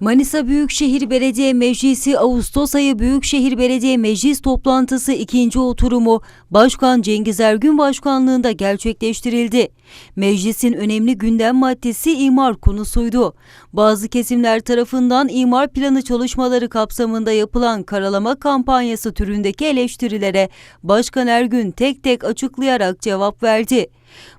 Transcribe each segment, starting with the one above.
Manisa Büyükşehir Belediye Meclisi Ağustos ayı Büyükşehir Belediye Meclis toplantısı ikinci oturumu Başkan Cengiz Ergün başkanlığında gerçekleştirildi. Meclisin önemli gündem maddesi imar konusuydu. Bazı kesimler tarafından imar planı çalışmaları kapsamında yapılan karalama kampanyası türündeki eleştirilere Başkan Ergün tek tek açıklayarak cevap verdi.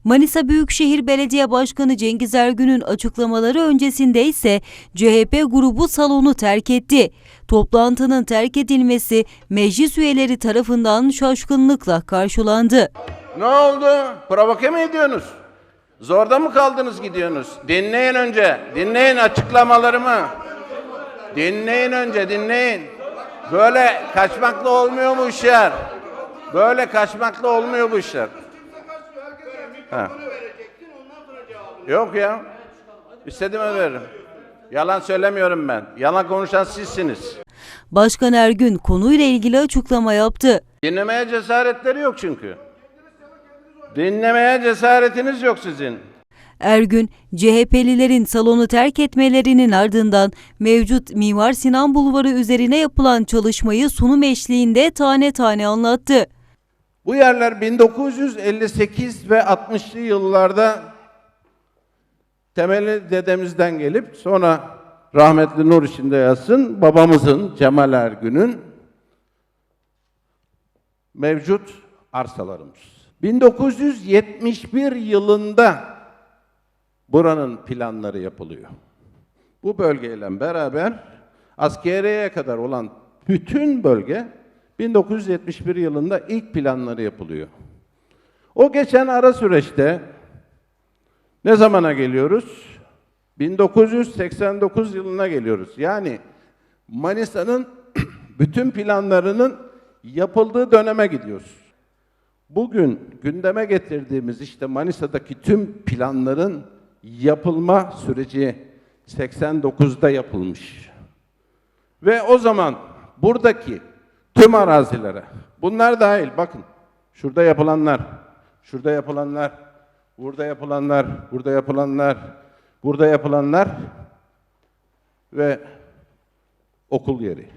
Manisa Büyükşehir Belediye Başkanı Cengiz Ergün'ün açıklamaları öncesinde ise CHP grubu salonu terk etti. Toplantının terk edilmesi meclis üyeleri tarafından şaşkınlıkla karşılandı. Ne oldu? Provoke mi ediyorsunuz? Zorda mı kaldınız gidiyorsunuz? Dinleyin önce. Dinleyin açıklamalarımı. Dinleyin önce dinleyin. Böyle kaçmakla olmuyor bu işler. Böyle kaçmakla olmuyor bu işler. Ha. Yok ya. İstediğime veririm. Yalan söylemiyorum ben. Yalan konuşan sizsiniz. Başkan Ergün konuyla ilgili açıklama yaptı. Dinlemeye cesaretleri yok çünkü. Dinlemeye cesaretiniz yok sizin. Ergün, CHP'lilerin salonu terk etmelerinin ardından mevcut Mimar Sinan Bulvarı üzerine yapılan çalışmayı sunum eşliğinde tane tane anlattı. Bu yerler 1958 ve 60'lı yıllarda temeli dedemizden gelip sonra rahmetli nur içinde yatsın babamızın Cemal Ergün'ün mevcut arsalarımız. 1971 yılında buranın planları yapılıyor. Bu bölgeyle beraber askeriyeye kadar olan bütün bölge 1971 yılında ilk planları yapılıyor. O geçen ara süreçte ne zamana geliyoruz? 1989 yılına geliyoruz. Yani Manisa'nın bütün planlarının yapıldığı döneme gidiyoruz. Bugün gündeme getirdiğimiz işte Manisa'daki tüm planların yapılma süreci 89'da yapılmış. Ve o zaman buradaki tüm arazilere, bunlar dahil bakın, şurada yapılanlar, şurada yapılanlar, burada yapılanlar, burada yapılanlar, burada yapılanlar ve okul yeri,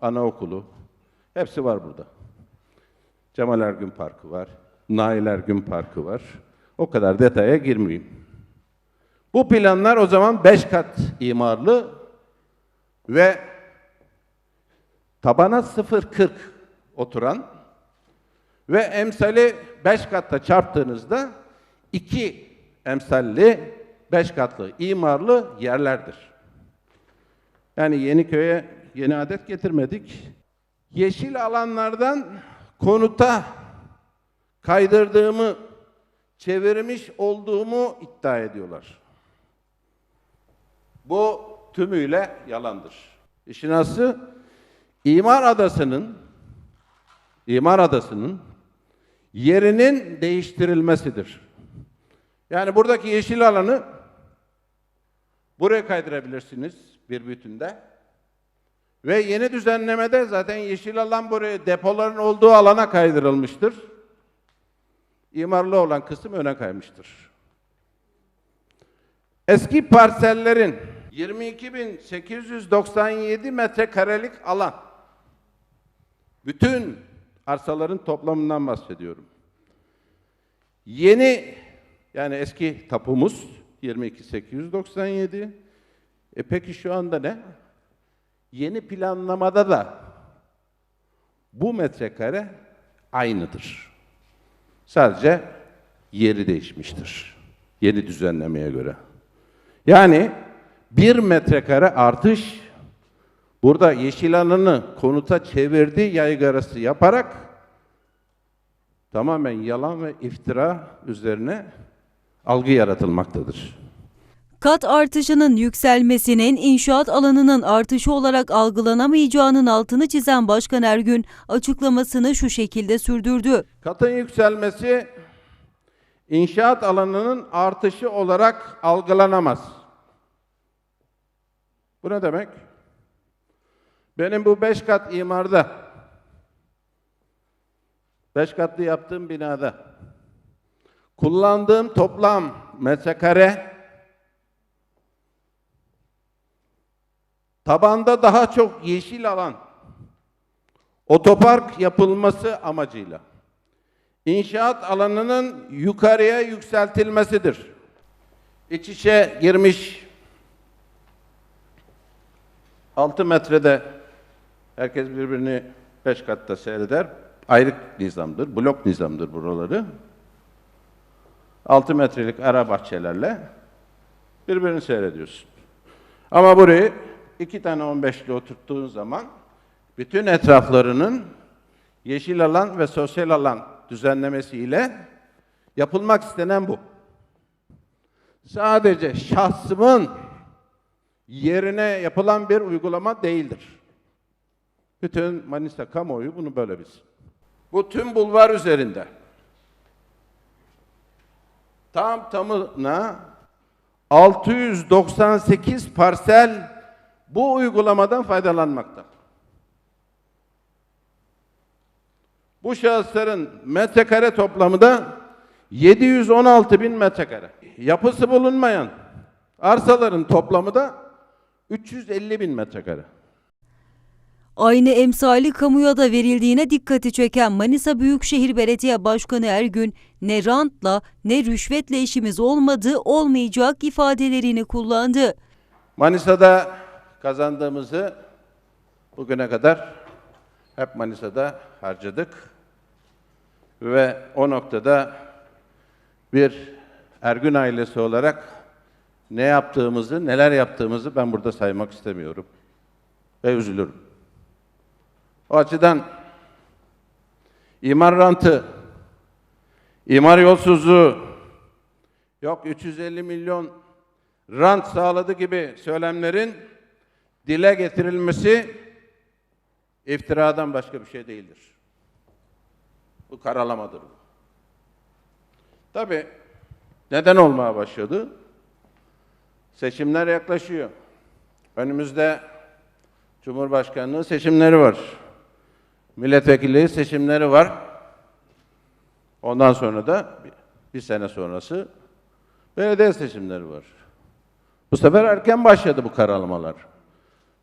anaokulu, hepsi var burada. Cemal Ergün Parkı var, Nail Ergün Parkı var. O kadar detaya girmeyeyim. Bu planlar o zaman 5 kat imarlı ve tabana 0.40 oturan ve emsali 5 katta çarptığınızda 2 emsalli 5 katlı imarlı yerlerdir. Yani Yeniköy'e yeni adet getirmedik. Yeşil alanlardan konuta kaydırdığımı, çevirmiş olduğumu iddia ediyorlar. Bu tümüyle yalandır. İşin aslı İmar Adası'nın İmar Adası'nın yerinin değiştirilmesidir. Yani buradaki yeşil alanı buraya kaydırabilirsiniz bir bütünde. Ve yeni düzenlemede zaten yeşil alan buraya depoların olduğu alana kaydırılmıştır. İmarlı olan kısım öne kaymıştır. Eski parsellerin 22.897 metrekarelik alan. Bütün arsaların toplamından bahsediyorum. Yeni yani eski tapumuz 22.897. E peki şu anda ne? Yeni planlamada da bu metrekare aynıdır. Sadece yeri değişmiştir. Yeni düzenlemeye göre. Yani bir metrekare artış burada yeşil alanı konuta çevirdi yaygarası yaparak tamamen yalan ve iftira üzerine algı yaratılmaktadır. Kat artışının yükselmesinin inşaat alanının artışı olarak algılanamayacağının altını çizen Başkan Ergün açıklamasını şu şekilde sürdürdü. Katın yükselmesi inşaat alanının artışı olarak algılanamaz. Bu ne demek? Benim bu beş kat imarda, beş katlı yaptığım binada kullandığım toplam metrekare tabanda daha çok yeşil alan, otopark yapılması amacıyla inşaat alanının yukarıya yükseltilmesidir. İç içe girmiş 6 metrede herkes birbirini 5 katta seyreder. Ayrık nizamdır, blok nizamdır buraları. 6 metrelik ara bahçelerle birbirini seyrediyorsun. Ama burayı iki tane 15'li oturttuğun zaman bütün etraflarının yeşil alan ve sosyal alan düzenlemesiyle yapılmak istenen bu. Sadece şahsımın yerine yapılan bir uygulama değildir. Bütün Manisa kamuoyu bunu böyle bilsin. Bu tüm bulvar üzerinde tam tamına 698 parsel bu uygulamadan faydalanmakta. Bu şahısların metrekare toplamı da 716 bin metrekare. Yapısı bulunmayan arsaların toplamı da 350 bin metrekare. Aynı emsali kamuya da verildiğine dikkati çeken Manisa Büyükşehir Belediye Başkanı Ergün, ne rantla ne rüşvetle işimiz olmadı, olmayacak ifadelerini kullandı. Manisa'da kazandığımızı bugüne kadar hep Manisa'da harcadık. Ve o noktada bir Ergün ailesi olarak ne yaptığımızı, neler yaptığımızı ben burada saymak istemiyorum. Ve üzülürüm. O açıdan imar rantı, imar yolsuzluğu, yok 350 milyon rant sağladı gibi söylemlerin dile getirilmesi iftiradan başka bir şey değildir. Bu karalamadır. bu. Tabii neden olmaya başladı? Seçimler yaklaşıyor. Önümüzde Cumhurbaşkanlığı seçimleri var. Milletvekilliği seçimleri var. Ondan sonra da bir, sene sonrası belediye seçimleri var. Bu sefer erken başladı bu karalamalar.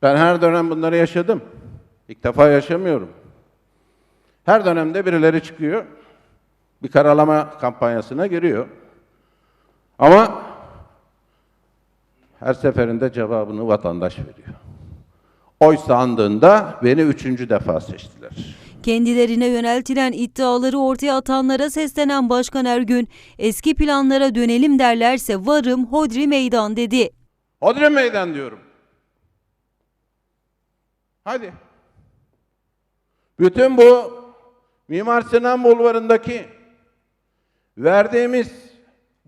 Ben her dönem bunları yaşadım. İlk defa yaşamıyorum. Her dönemde birileri çıkıyor. Bir karalama kampanyasına giriyor. Ama her seferinde cevabını vatandaş veriyor. Oy sandığında beni üçüncü defa seçtiler. Kendilerine yöneltilen iddiaları ortaya atanlara seslenen Başkan Ergün, eski planlara dönelim derlerse varım hodri meydan dedi. Hodri meydan diyorum. Hadi. Bütün bu Mimar Sinan Bulvarı'ndaki verdiğimiz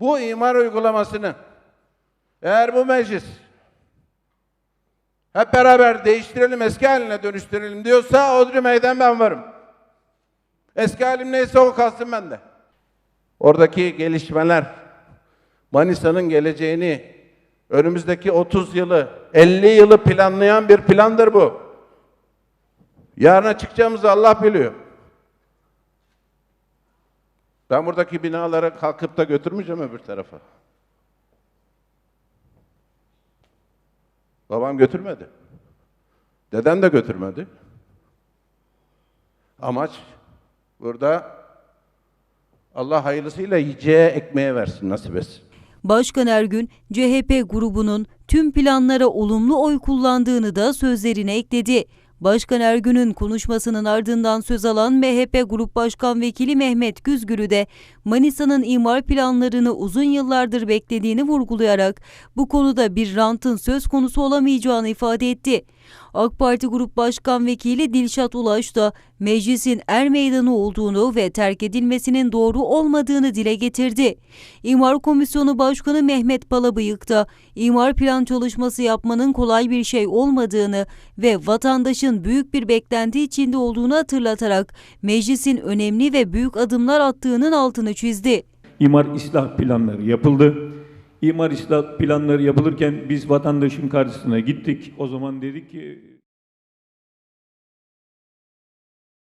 bu imar uygulamasını eğer bu meclis hep beraber değiştirelim, eski haline dönüştürelim diyorsa Hodri Meydan ben varım. Eski halim neyse o kalsın bende. Oradaki gelişmeler, Manisa'nın geleceğini, önümüzdeki 30 yılı, 50 yılı planlayan bir plandır bu. Yarına çıkacağımızı Allah biliyor. Ben buradaki binaları kalkıp da götürmeyeceğim öbür tarafa. Babam götürmedi. Dedem de götürmedi. Amaç burada Allah hayırlısıyla yiyeceğe ekmeğe versin, nasip etsin. Başkan Ergün, CHP grubunun tüm planlara olumlu oy kullandığını da sözlerine ekledi. Başkan Ergün'ün konuşmasının ardından söz alan MHP Grup Başkan Vekili Mehmet Güzgürü de Manisa'nın imar planlarını uzun yıllardır beklediğini vurgulayarak bu konuda bir rantın söz konusu olamayacağını ifade etti. AK Parti Grup Başkan Vekili Dilşat Ulaş da meclisin er meydanı olduğunu ve terk edilmesinin doğru olmadığını dile getirdi. İmar Komisyonu Başkanı Mehmet Palabıyık da imar plan çalışması yapmanın kolay bir şey olmadığını ve vatandaşın büyük bir beklenti içinde olduğunu hatırlatarak meclisin önemli ve büyük adımlar attığının altını çizdi. İmar ıslah planları yapıldı. İmar ıslah planları yapılırken biz vatandaşın karşısına gittik. O zaman dedik ki